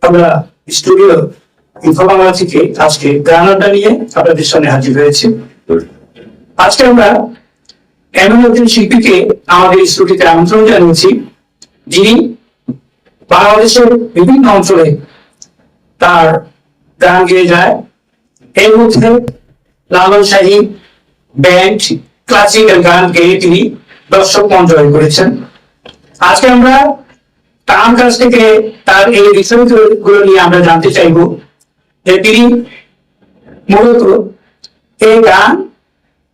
আমরা studio informal থেকে আজকে নিয়ে আপনাদের সামনে হাজির হয়েছি। আজকে আমরা এমন একজন শিল্পীকে আমাদের স্টুডিওতে আমন্ত্রণ জানিয়েছি? যিনি বাংলাদেশের বিভিন্ন অঞ্চলে তার গান গেয়ে যায়। এর মধ্যে লালন শাহী ব্যান্ড ক্লাসিক্যাল গান গেয়ে তিনি দর্শক মন করেছেন আজকে আমরা তার কাছ থেকে তার এই বিষয়গুলো নিয়ে আমরা জানতে চাইব যে তিনি মূলত এই গান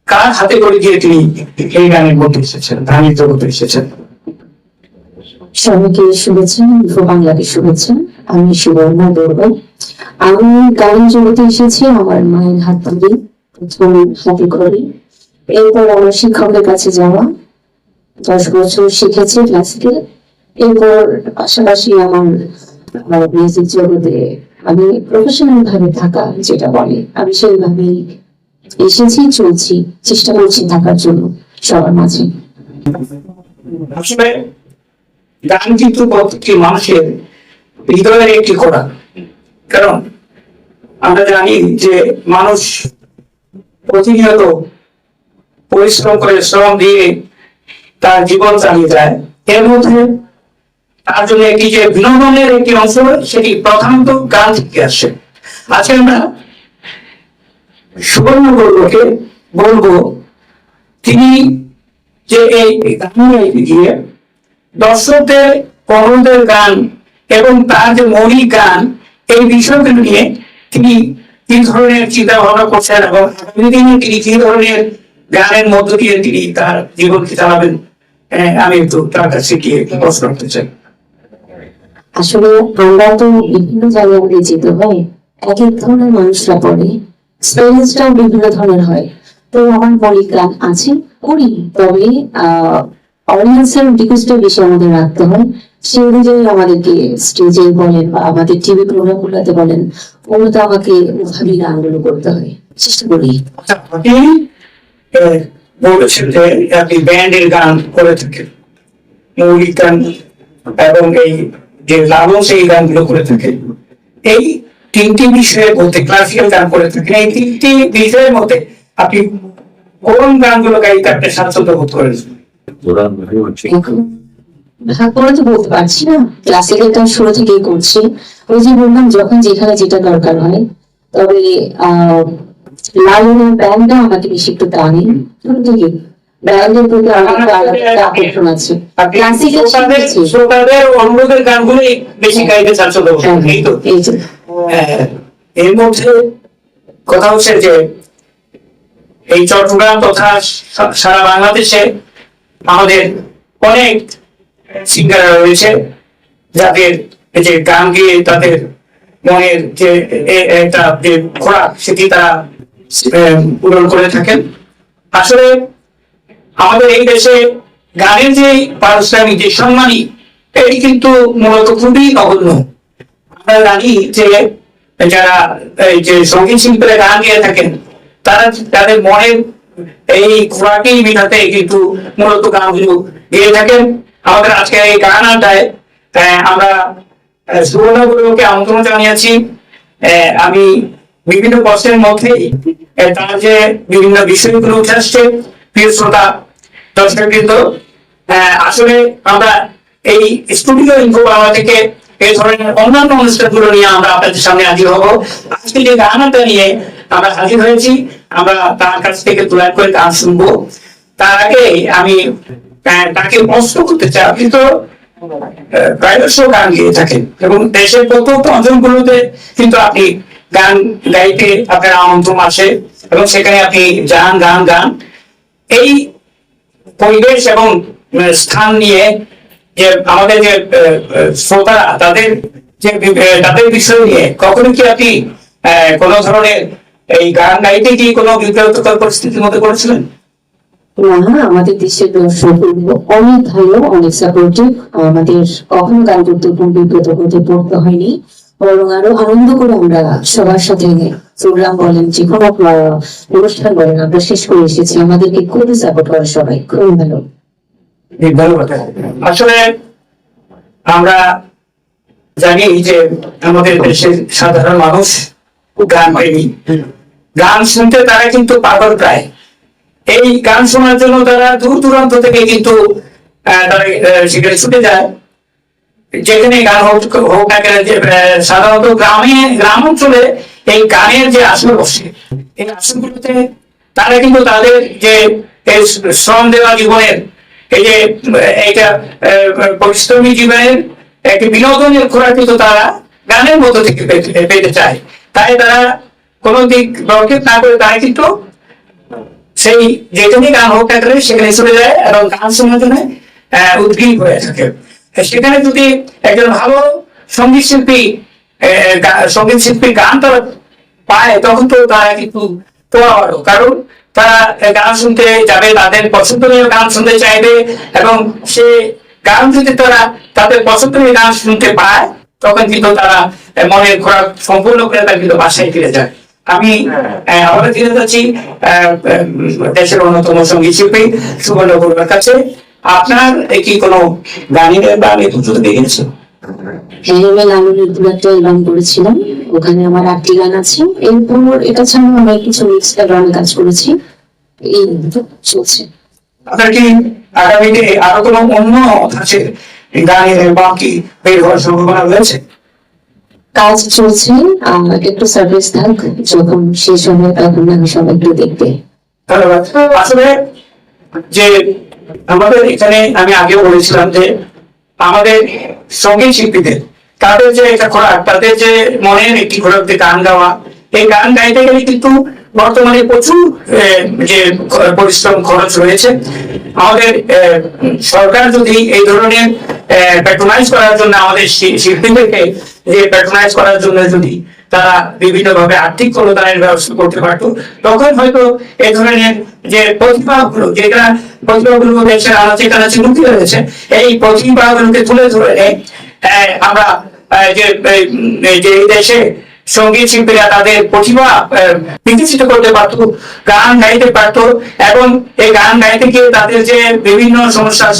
কার হাতে করে দিয়ে তিনি এই গানের মধ্যে এসেছেন গানের জগতে এসেছেন? সবাইকে শুভেচ্ছা ইনফো বাংলাকে শুভেচ্ছা। আমি সুবর্ণা বলব আমি গান জগতে এসেছি, আমার মায়ের হাত ধরে, প্রথম হাতে করে। এরপর আমার শিক্ষকের কাছে যাওয়া। দশ বছর শিখেছি ক্লাসিক্যাল এরপর পাশাপাশি আমার মিউজিক জগতে আমি প্রফেশনাল ভাবে থাকা যেটা বলে, আমি সেইভাবেই এসেছি, চলছি, চেষ্টা করছি থাকার জন্য সবার মাঝে। আসলে গান কিন্তু প্রত্যেকটি মানুষের হৃদয়ের একটি করা কারণ আমরা জানি যে মানুষ প্রতিনিয়ত পরিশ্রম করে শ্রম দিয়ে তার জীবন চালিয়ে যায়। এর মধ্যে তার জন্য একটি যে বিনোদনের একটি অংশ সেটি প্রধানত গান থেকে আসে। আজকে আমরা সুবর্ণ গৌরকে বলব তিনি যে এই গিয়ে দর্শকদের কমলদের গান এবং তার যে মৌলিক গান এই বিষয়গুলো নিয়ে তিনি কি ধরনের চিন্তা ভাবনা করছেন এবং আগামী দিনে তিনি কি ধরনের গানের মধ্য দিয়ে তিনি তার জীবনকে চালাবেন। আহ, আমি একটু তার কাছে গিয়ে প্রশ্ন করতে চাই। আসলে আমরা তো বিভিন্ন জায়গায় যেতে হয় এক এক ধরনের মানুষরা পড়ে এক্সপিরিয়েন্সটাও বিভিন্ন ধরনের হয়। তো আমার গান আছে করি তবে অডিয়েন্সের রিকোয়েস্টটা বেশি আমাদের রাখতে হয়। সেই অনুযায়ী আমাদেরকে স্টেজে বলেন বা আমাদের টিভি প্রোগ্রাম গুলোতে বলেন আমাকে গানগুলো করতে হয়। চেষ্টা করি। আচ্ছা, বলেছেন যে আপনি ব্যান্ডের গান করে থাকেন। মৌলিক গান এবং এই যে লালন সেই গানগুলো করে থাকেন এই তিনটি বিষয়ের মধ্যে ক্লাসিক্যাল গান করে থাকেন এই তিনটি বিষয়ের মধ্যে আপনি কোন গানগুলো গাইতে আপনি স্বাচ্ছন্দ্য বোধ করেন? করে তো বলতে পারছি না। শুরু থেকেই করছি। ওই যে বললাম যখন যেখানে যেটা দরকার হয় তবে আহ লালনের ব্যান্ডটা আমাকে বেশি একটু টানে। শুরু থেকে। বেশি গাইতে এই তো। হ্যাঁ, এর মধ্যে কথা হচ্ছে যে এই চট্টগ্রাম তথা সারা বাংলাদেশে আমাদের অনেক সিঙ্গার রয়েছে যাদের যে গান গিয়ে তাদের মনের যে একটা যে খোরাক সেটি তারা পূরণ করে থাকেন। আসলে আমাদের এই দেশে গানের যে পারিশ্রমিক যে সম্মানী, এটি কিন্তু মূলত খুবই নগণ্য আমরা জানি যে যারা এই যে সংগীত শিল্পীরা গান গেয়ে থাকেন, তারা তাদের মনের এই খোরাকি মিটাতে কিন্তু মূলত গানগুলো গেয়ে থাকেন। আমাদের আজকে এই গান আড্ডায় আমরা সুবর্ণগুলোকে আমন্ত্রণ জানিয়েছি। আমি বিভিন্ন প্রশ্নের মধ্যে তার যে বিভিন্ন বিষয়গুলো উঠে আসছে, প্রিয় শ্রোতা দর্শকবৃন্দ আহ, আসলে আমরা এই স্টুডিও ইনফো বাংলা থেকে এই ধরনের অন্যান্য অনুষ্ঠানগুলো নিয়ে আমরা আপনাদের সামনে হাজির হব। আজকে যে গানটা নিয়ে আমরা হাজির হয়েছি আমরা তার কাছ থেকে তুলার করে গান শুনব। তার আগে আমি তাকে প্রশ্ন করতে চাই আপনি তো প্রায়শ গান গেয়ে থাকেন এবং দেশের প্রত্যন্ত অঞ্চলগুলোতে কিন্তু আপনি গান গাইতে আপনার আমন্ত্রণ আসে এবং সেখানে আপনি যান গান গান। এই পরিবেশ এবং স্থান নিয়ে যে আমাদের যে শ্রোতারা, তাদের যে তাদের বিষয় নিয়ে কখনো কি আপনি কোনো ধরনের এই গান গাইতে গিয়ে কোনো বিব্রতকর পরিস্থিতির মধ্যে পড়েছিলেন? না আমাদের দেশের দর্শকগুলো অনেক ভালো অনেক সাপোর্টিভ আমাদের কখনো গান করতে কোনো বিব্রত হতে পড়তে হয়নি। বরং আরও আনন্দ করে আমরা সবার সাথে প্রোগ্রাম বলেন, যে কোনো অনুষ্ঠান বলেন, আমরা শেষ করে এসেছি। আমাদেরকে খুবই সাপোর্ট করে সবাই। খুবই ভালো। আসলে আমরা জানি যে আমাদের দেশের সাধারণ মানুষ গান প্রেমী। গান শুনতে তারা কিন্তু পাগল প্রায়। এই গান শোনার জন্য তারা দূর দূরান্ত থেকে কিন্তু তারা সেখানে ছুটে যায়। যেখানে গান হোক হোক না কেন সাধারণত গ্রামে, গ্রাম অঞ্চলে এই গানের যে আসর বসে, এই আসরগুলোতে তারা কিন্তু তাদের যে শ্রম দেওয়া জীবনের, এই যে, এইটা পরিশ্রমী জীবনের একটি বিনোদনের খোরাক কিন্তু তারা গানের মধ্যে থেকে পেতে- চায়। তাই তারা কোনো দিক দরকার না করে তারা কিন্তু সেই যেখানে গান হোক না সেখানে চলে যায় এবং গান শোনার জন্য উদ্গ্রীব হয়ে থাকে। সেখানে যদি একজন ভালো সংগীত শিল্পী সংগীত শিল্পী গান তারা পায়, তখন তো তারা কিন্তু পোয়া কারণ তারা গান শুনতে যাবে, তাদের পছন্দনীয় গান শুনতে চাইবে, এবং সে গান যদি তারা তাদের পছন্দনীয় গান শুনতে পায়, তখন কিন্তু তারা মনের খোরাক সম্পূর্ণ করে তারা কিন্তু বাসায় ফিরে যায়। আমি আবারও ফিরে যাচ্ছি দেশের অন্যতম সংগীত শিল্পী সুবর্ণ কাছে। আপনার কি কোনো গানের বা আমি পুজোতে দেখেছি হ্যাঁ আমি একটা অ্যালবাম করেছিলাম। ওখানে আমার আটটি গান আছে। এরপর এটা ছাড়াও আমি কিছু মিক্স গানে কাজ করেছি। এই চলছে। আপনার কি আগামীতে আরও কোনো অন্য আছে গানের বা কি বের হওয়ার সম্ভাবনা রয়েছে? কাজ চলছে। আর একটু সার্ভিস থাক যখন শেষ হবে তখন আমি সবাই একটু দেখবে ধন্যবাদ। আসলে যে আমাদের এখানে আমি আগেও বলেছিলাম যে আমাদের সংগীত শিল্পীদের, তাদের যে একটা খোরাক, তাদের যে মনের একটি খোরাক, যে গান গাওয়া, এই গান গাইতে গেলে কিন্তু বর্তমানে প্রচুর যে পরিশ্রম খরচ রয়েছে। আমাদের সরকার যদি এই ধরনের প্যাট্রোনাইজ করার জন্য আমাদের শিল্পীদেরকে যে প্যাট্রোনাইজ করার জন্য যদি তারা বিভিন্ন ভাবে আর্থিক অনুদানের ব্যবস্থা করতে পারতো। তখন হয়তো এই ধরনের যে প্রতিভাগুলো, যেটা প্রতিভাগুলো দেশের আনাচে কানাচে লুকিয়ে রয়েছে এই প্রতিভাগুলোকে তুলে ধরে আমরা যে যে দেশে সংগীত শিল্পীরা তাদের প্রতিভা বিকশিত করতে পারতো, গান গাইতে পারতো, এবং এই গান গাইতে গিয়ে তাদের যে বিভিন্ন সমস্যার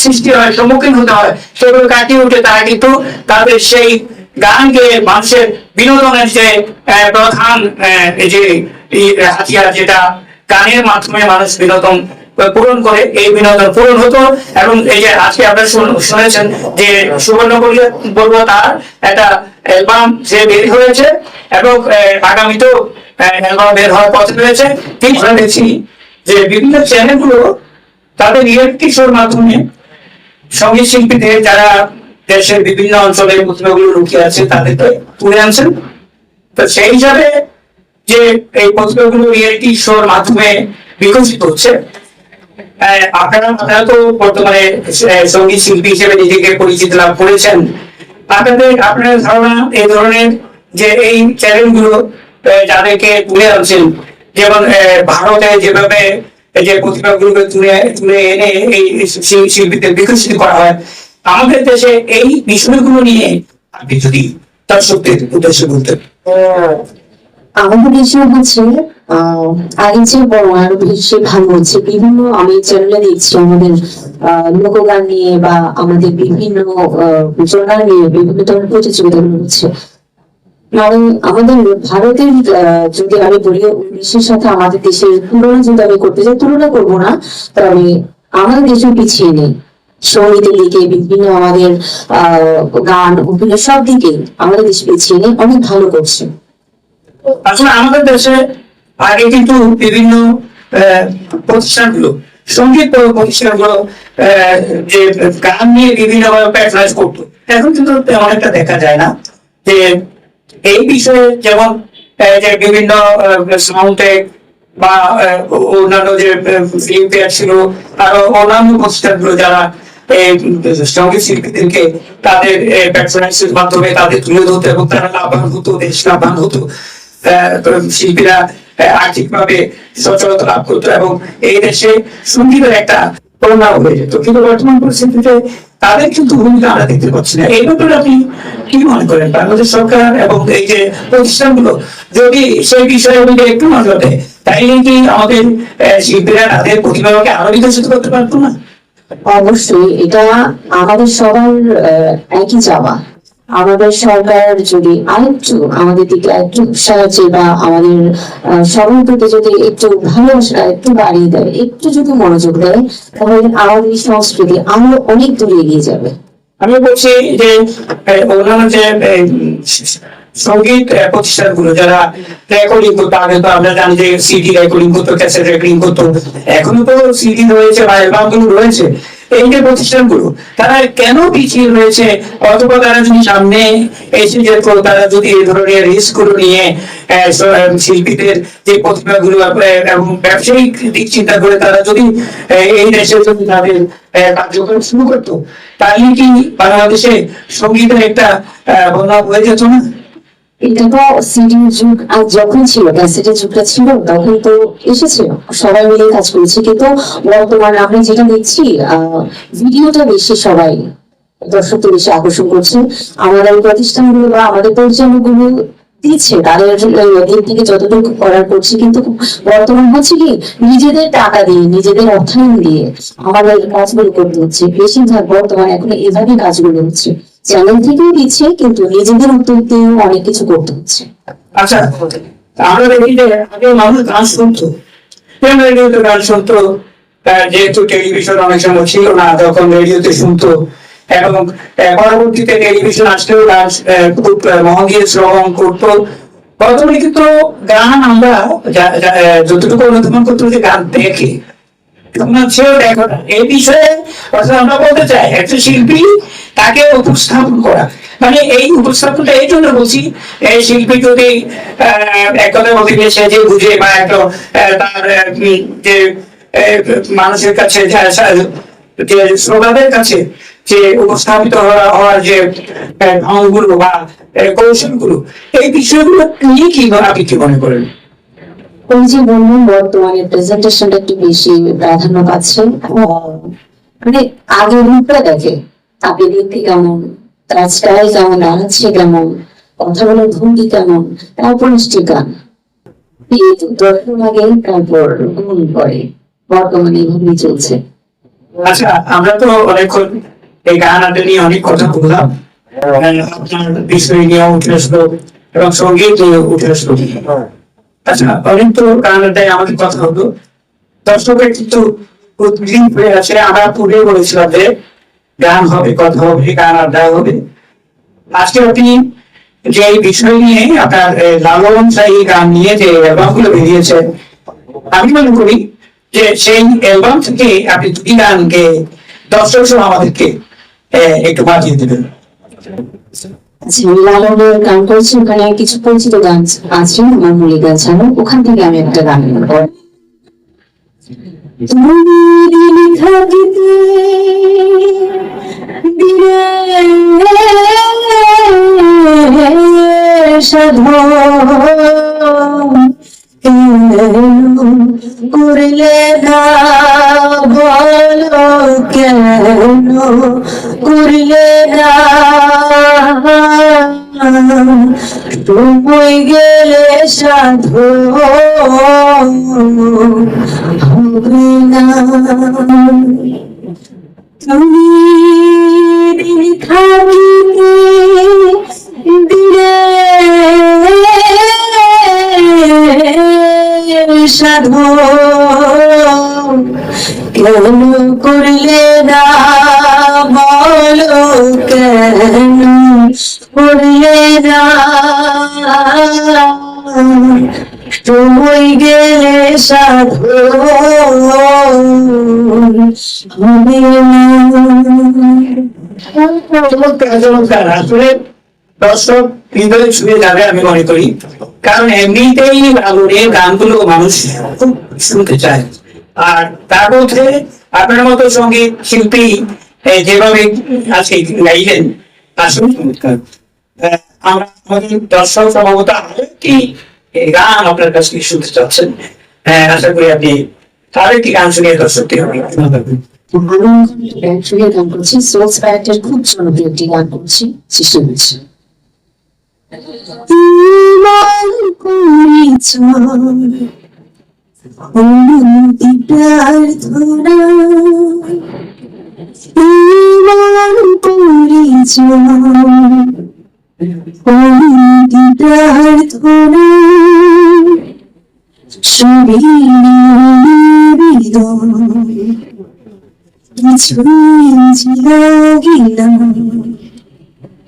সৃষ্টি হয়, সম্মুখীন হতে হয়, সেগুলো কাটিয়ে উঠে তারা কিন্তু তাদের সেই গানকে মানুষের বিনোদনের যে প্রধান যে হাতিয়ার যেটা, গানের মাধ্যমে মানুষ বিনোদন পূরণ করে, এই বিনোদন পূরণ হতো। এবং এই যে আজকে আপনারা শুনেছেন যে সুবর্ণ বলব তার একটা অ্যালবাম যে বের হয়েছে এবং আগামীতেও অ্যালবাম বের হওয়ার পথে রয়েছে। ঠিক আমরা দেখছি যে বিভিন্ন চ্যানেলগুলো তাদের রিয়েলিটি শোর মাধ্যমে সংগীত শিল্পীদের যারা দেশের বিভিন্ন অঞ্চলে প্রতিভাগুলো লুকিয়ে আছে, তাদেরকে তুলে আনছেন। তো সেই হিসাবে যে এই প্রতিভাগুলো রিয়েলিটি শোর মাধ্যমে বিকশিত হচ্ছে আপনারা আপনারা তো বর্তমানে সংগীত শিল্পী হিসেবে নিজেকে পরিচিত লাভ করেছেন। আপনাদের ধারণা এই ধরনের যে এই চ্যানেলগুলো যাদেরকে তুলে আনছেন, যেমন ভারতে যেভাবে যে প্রতিভাগুলোকে তুলে তুলে এনে এই শিল্পীদের বিকশিত করা হয় আমাদের দেশে এই বিষয়গুলো নিয়ে আপনি যদি দর্শকদের উদ্দেশ্যে বলতেন। আমাদের দেশে হচ্ছে আগের চেয়ে বড় আরও বেশি ভালো হচ্ছে। বিভিন্ন আমি চ্যানেলে দেখছি আমাদের লোকগান নিয়ে বা আমাদের বিভিন্ন জোনার নিয়ে বিভিন্ন ধরনের প্রতিযোগিতাগুলো হচ্ছে। মানে আমাদের ভারতের যদি আমি বলি বিশ্বের সাথে আমাদের দেশের তুলনা যদি আমি করতে চাই তুলনা করব না, তবে আমাদের দেশে পিছিয়ে নেই। সঙ্গীতের দিকে, বিভিন্ন আমাদের গান অভিনয় সব দিকে আমাদের দেশ পিছিয়ে নেই অনেক ভালো করছে। আসলে আমাদের দেশে আগে কিন্তু বিভিন্ন প্রতিষ্ঠানগুলো, সংগীত প্রতিষ্ঠানগুলো যে গান নিয়ে বিভিন্ন ভাবে প্যাট্রোনাইজ করতো, এখন কিন্তু তেমন একটা দেখা যায় না যে এই বিষয়ে যেমন যে বিভিন্ন সাউন্ডটেক বা অন্যান্য যে ফিল্ম ছিল, আরও অন্যান্য প্রতিষ্ঠানগুলো যারা এই সংগীত শিল্পীদেরকে তাদের প্যাট্রোনাইজের মাধ্যমে তাদের তুলে ধরতো এবং তারা লাভবান হতো, দেশ লাভবান হতো। শিল্পীরা আর্থিক ভাবে সচলতা লাভ করতো এবং এই দেশে সঙ্গীতের একটা প্রণাম হয়ে যেত। কিন্তু বর্তমান পরিস্থিতিতে তাদের কিন্তু ভূমিকা আমরা দেখতে পাচ্ছি না। এই ব্যাপারে আপনি কি মনে করেন? বাংলাদেশ সরকার এবং এই যে প্রতিষ্ঠানগুলো, যদি সেই বিষয়ে যদি একটু নজর দেয়, তাইলে কি আমাদের শিল্পীরা তাদের প্রতিভাকে আরও বিকশিত করতে পারতো না? অবশ্যই, এটা আমাদের সবার একই চাওয়া। আমাদের সরকার যদি আরেকটু আমাদের দিকে একটু সাহায্যে বা আমাদের সবার প্রতি যদি একটু ভালোবাসা একটু বাড়িয়ে দেয়, একটু যদি মনোযোগ দেয়, তাহলে আমাদের সংস্কৃতি আরও অনেক দূরে এগিয়ে যাবে। আমি বলছি যে অন্যান্য যে সংগীত প্রতিষ্ঠানগুলো যারা রেকর্ডিং করতো, আগে তো আমরা জানি যে সিডি রেকর্ডিং করতো ক্যাসেট রেকর্ডিং করতো। এখনও তো সিডি রয়েছে বা অ্যালবামগুলো রয়েছে। এই যে তারা কেন পিছিয়ে রয়েছে? অথবা তারা যদি সামনে এসে যেত, তারা যদি এই ধরনের রিস্কগুলো নিয়ে শিল্পীদের যে ব্যবসায়িক দিক চিন্তা করে তারা যদি এই তাদের কার্যক্রম শুরু করতো, তাহলে কি বাংলাদেশে সঙ্গীতের একটা বন্যা হয়ে যেত না? এটা তো সিডির যুগ, আর যখন ছিল ক্যাসেটের যুগটা ছিল, তখন তো এসেছে সবাই মিলে কাজ করেছে। কিন্তু বর্তমানে আমরা যেটা দেখছি ভিডিওটা বেশি সবাই দর্শকদের বেশি আকর্ষণ করছে। আমাদের প্রতিষ্ঠানগুলো বা আমাদের পরিচালকগুলো দিচ্ছে। তাদের দিক থেকে যতটুকু করার করছে, কিন্তু বর্তমান হচ্ছে কি, নিজেদের টাকা দিয়ে, নিজেদের অর্থায়ন দিয়ে আমাদের কাজগুলো করতে হচ্ছে। বেশিরভাগ বর্তমান এখন এভাবে কাজগুলো হচ্ছে। চ্যানেল দিচ্ছে, কিন্তু নিজেদের উদ্যোগ অনেক কিছু করতে হচ্ছে। আচ্ছা আমরা দেখি যে আগে মানুষ গান শুনতো। রেডিওতে গান শুনতো? যেহেতু টেলিভিশন অনেক সময় ছিল না তখন রেডিওতে শুনতো। এবং পরবর্তীতে টেলিভিশন আসলেও গান খুব মন শ্রবণ করতো। বর্তমানে কিন্তু গান আমরা যতটুকু অনুধাবন করতে যে গান দেখে। তাকে উপস্থাপন করা। মানে এই উপস্থাপনটা এই জন্য বলছি, এই শিল্পী যদি এক সে যে বুঝে বা তার যে মানুষের কাছে, যা- শ্রোতাদের কাছে যে উপস্থাপিত হওয়া- হওয়ার যে ঢংগুলো বা কৌশলগুলো, এই বিষয়গুলো নিয়ে কি আপনি কি মনে করেন? ওই যে বললাম বর্তমানে প্রেজেন্টেশনটা একটু বেশি প্রাধান্য পাচ্ছে মানে আগে রূপটা দেখে তাকে দেখতে কেমন তার স্টাইল কেমন দাঁড়াচ্ছে কেমন কথা বলার ভঙ্গি কেমন তারপর নিশ্চয়ই গান। দর্শন আগে তারপর গুণ করে বর্তমানে এইভাবেই চলছে। আচ্ছা আমরা তো অনেকক্ষণ এই গান আড্ডা নিয়ে অনেক কথা বললাম। আপনার বিষয় নিয়ে উঠে আসলো এবং সংগীত নিয়ে উঠে আসলো। আচ্ছা বিষয় নিয়ে আপনার লালন গান নিয়ে যে অ্যালবামগুলো বেরিয়েছে, আমি মনে করি যে সেই অ্যালবাম থেকে আপনি দুটি গান গেয়ে দর্শক সহ আমাদেরকে একটু বাজিয়ে দেবেন। গান করেছি ওখানে কিছু পরিচিত গান আছে আমার মূলী গান ছাড়া ওখান থেকে আমি একটা গান তুমি থাকিতে সাধন। করলে না বলো কেন করলে না তুমি গেলে সাধু। হবে না তুমি থাকিতে দিলে সাধু কেন করলে না কেন করলে না তুমি গেলে সাধু না চমৎকার চমৎকার আসলে দর্শক হৃদয়ে ছুঁয়ে যাবে আমি মনে করি কারণ এমনিতেই লালনের গানগুলো মানুষ শুনতে চায়। আর তার মধ্যে আপনার মতো সংগীত শিল্পী যেভাবে আজকে গাইলেন আমরা দর্শক সম্ভবত গান আপনার কাছ থেকে শুনতে চাচ্ছেন। আশা করি আপনি একটি গান শুনিয়ে গান প্যারেক্টের খুব জনপ্রিয় একটি গান করছি 우리절 없는 이별 돌아 이만 우리절 없는 이별 돌아 주리리도 주인 지역이 나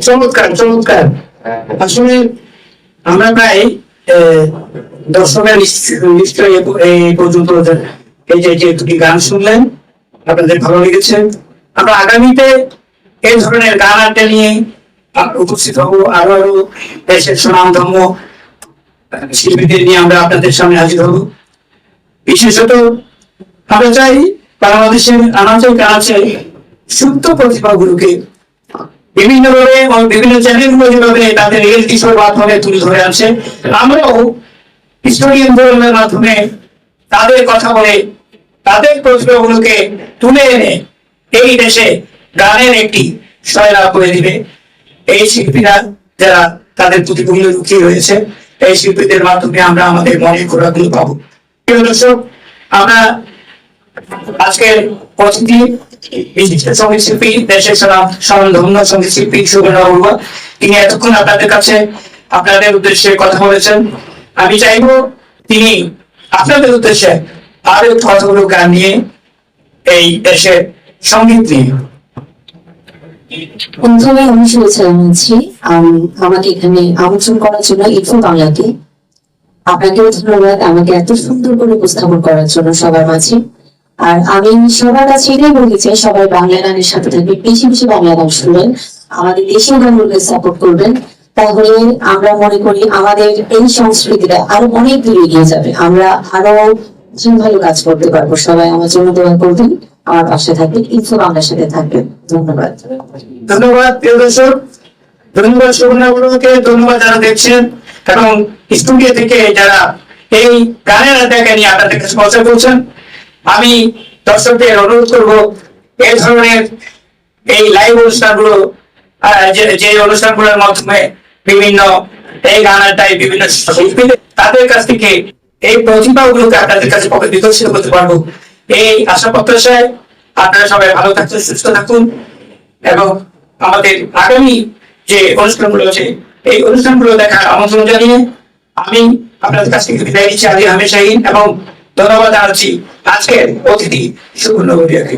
চমৎকার চমৎকার। আসলে আমরা প্রায় দর্শকের নিশ্চ- নিশ্চয়ই এ- এই পর্যন্ত এই যে যে দুটি গান শুনলেন আপনাদের ভালো লেগেছে। আমরা আগামীতে এই ধরনের গান আড্ডা নিয়ে উপস্থিত হব আরও আরও দেশের আহ, শিল্পীদের নিয়ে আমরা আপনাদের সামনে হাজির হব। বিশেষত আমরা চাই বাংলাদেশের আনাচে কানাচে সুপ্ত প্রতিভাগুলোকে বিভিন্ন ভাবে এবং বিভিন্ন চ্যানেলগুলো যেভাবে তাদের রিয়েলিটি শোর মাধ্যমে তুলে ধরে আছে আমরাও স্টোরিয়ান ফোরামের মাধ্যমে তাদের কথা বলে, তাদের প্রতিভাগুলোকে তুলে এনে এই দেশে গানের একটি সয়লা করে দিবে। এই শিল্পীরা যারা তাদের প্রতিভূমির লুকিয়ে রয়েছে, এই শিল্পীদের মাধ্যমে আমরা আমাদের মনের খোরাকগুলো পাবো। প্রিয় দর্শক, আমরা আজকের সংগীত শিল্পী দেশের সারা সংগীত শিল্পী বড়ুয়া। তিনি এতক্ষণ আপনাদের কাছে আপনাদের উদ্দেশ্যে কথা বলেছেন। আমি তিনি আপনাদের উদ্দেশ্যে আরও গান নিয়ে এই দেশের সংগীত নিয়ে। প্রথমে আমি জানাচ্ছি আমাকে এখানে আমন্ত্রণ করার জন্য ইনফো বাংলাকে। আপনাকেও ধন্যবাদ, আমাকে এত সুন্দর করে উপস্থাপন করার জন্য সবার মাঝে। আর আমি সবার কাছে এটাই বলতে চাই, সবাই বাংলা গানের সাথে থাকবে। বেশি বেশি বাংলা গান শুনবেন, আমাদের দেশীয় গানগুলোকে সাপোর্ট করবেন। তাহলে আমরা মনে করি আমাদের এই সংস্কৃতিটা আরও অনেক দূরে এগিয়ে যাবে। আমরা আরও ভালো কাজ করতে পারব। সবাই আমার জন্য দোয়া করবেন। আমার পাশে থাকবেন, ইনফো বাংলার সাথে থাকবেন। ধন্যবাদ। ধন্যবাদ, প্রিয় দর্শক। ধন্যবাদ সুবর্ণাগুলোকে ধন্যবাদ যারা দেখছেন। এবং স্টুডিও থেকে যারা এই গানের আড্ডাকে নিয়ে আপনাদের কাছে পৌঁছে করছেন আমি দর্শকদের অনুরোধ করব এই ধরনের এই লাইভ অনুষ্ঠানগুলো যে অনুষ্ঠানগুলোর মাধ্যমে বিভিন্ন এই গান আড্ডায় বিভিন্ন তাদের কাছ থেকে এই প্রতিভাগুলোকে আপনাদের কাছে পক্ষে বিকশিত করতে পারব। এই আশা প্রত্যাশায় আপনারা সবাই ভালো থাকুন সুস্থ থাকুন এবং আমাদের আগামী যে অনুষ্ঠানগুলো আছে, এই অনুষ্ঠানগুলো দেখার আমন্ত্রণ জানিয়ে আমি আপনাদের কাছ থেকে বিদায় নিচ্ছি। আলী আহমেদ শাহিন এবং ধন্যবাদ আরছি আজকের অতিথি সুবর্ণ গড়িয়াকে